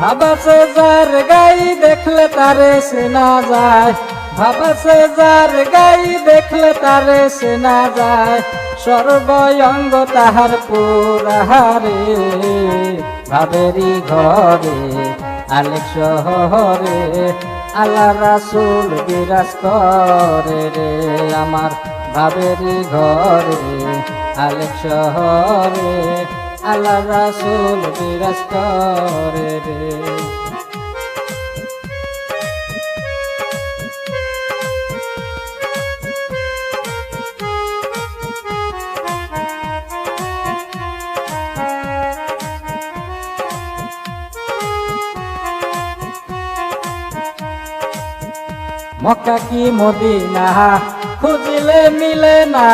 ভাবাসে যার গাই দেখলে তারে সেনা যায়। ভাবাসে যার গাই দেখলে তারে সেনা যায়। সর্বয়ঙ্গ তাহার পুরাহারে, ভাবেরি ঘরে, আলেক শহরে, আল্লাহ রাসুল বিরাজ করে রে। আমার ভাবেরি ঘরে, আলেক শহরে আল্লাহ রাসুল বিরাজ করে রে। মক্কা কি মদিনা? খুঁজিলে মিলে না।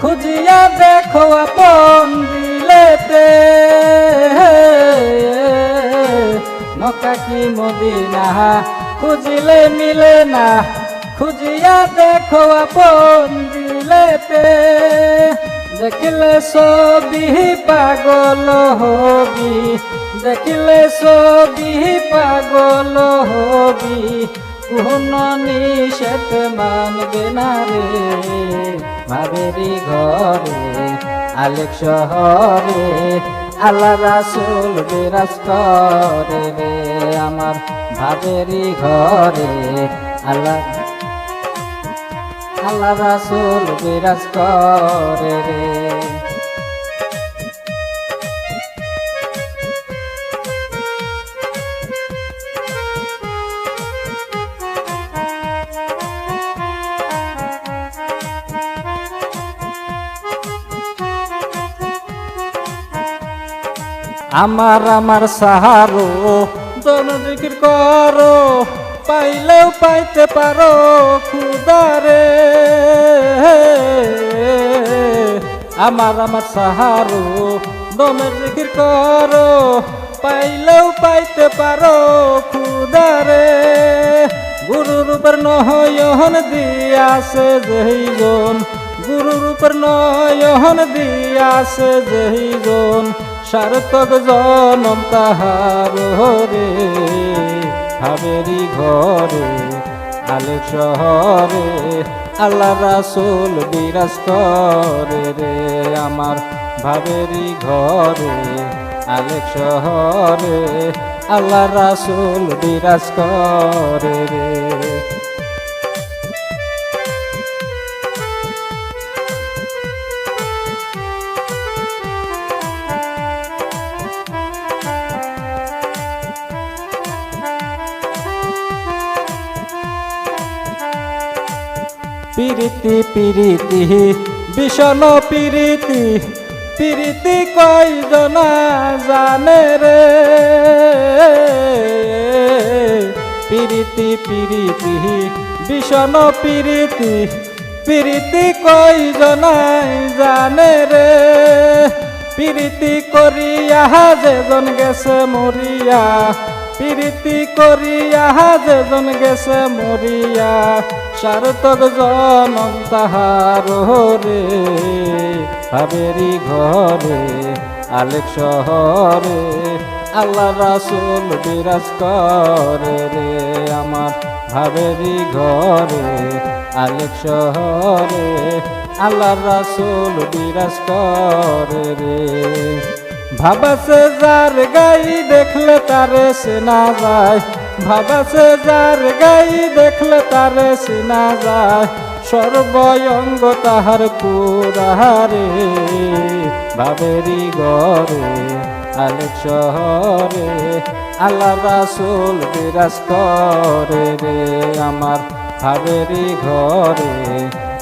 খুঁজিয়া দেখো আপন খুঁজিলে মিলে না, খুঁজিয়া দেখো আপন দিলেতে। দেখিলে ছবি পাগল হবি, দেখিলে ছবি পাগল হবি, কোন নিষেধ মানবে না রে। ভাবেরি ঘরে, আলেক শহরে, আল্লাহ রাসুল বিরাজ করে রে। আমার ভাবেরি ঘরে আল্লাহ আল্লাহ রাসুল বিরাজ করে রে। আমার আমার সাহারো জন জিকির করো, পাইলেও পাইতে পারো খুদারে আমার আমার সাহারো, দমের জিকির করো, পাইলেও পাইতে পারো খুদারে গুরুর উপর নহয়ন দিয়াছে যেইজন গুরুর উপর নয়ন দিয়াছে যেইজন সার্থক জনম তাহার রে হাবেরি ঘরে আলেক শহরে, আল্লাহ রাসুল বিরাজ করে রে, আমার ভাবেরি ঘরে আলেক শহরে, আল্লাহ রাসুল বিরাজ করে রে। পিরিতি পিরিতি বিষণ পিরিতি। পিরিতি কয়জনা জানে রে? পিরিতি পিরিতি বিষণ পিরিতি। পিরিতি কয়জনাই জানে রে? পিরিতি করিয়া যেজন গেছে মরিয়া। প্রীতি করিয়া যেজন গেছে মরিয়া, সার্থক জনম তাহার রে ভাবেরি ঘরে, আলেক শহরে, আল্লাহ রাসুল বিরাজ করে রে। আমার ভাবেরি ঘরে, আলেক শহরে, আল্লাহ রাসুল বিরাজ করে রে। ভাবাসে যার গাই দেখলে তারে সেনা যায়। ভাবাসে যার গাই দেখলে তারে সেনা যায়। সর্বয়ঙ্গ তাহার পুরাহারে ভাবেরি গরে আলেক শহরে, আল্লাহ রাসুল বিরাজ করে রে। আমার ভাবেরি ঘরে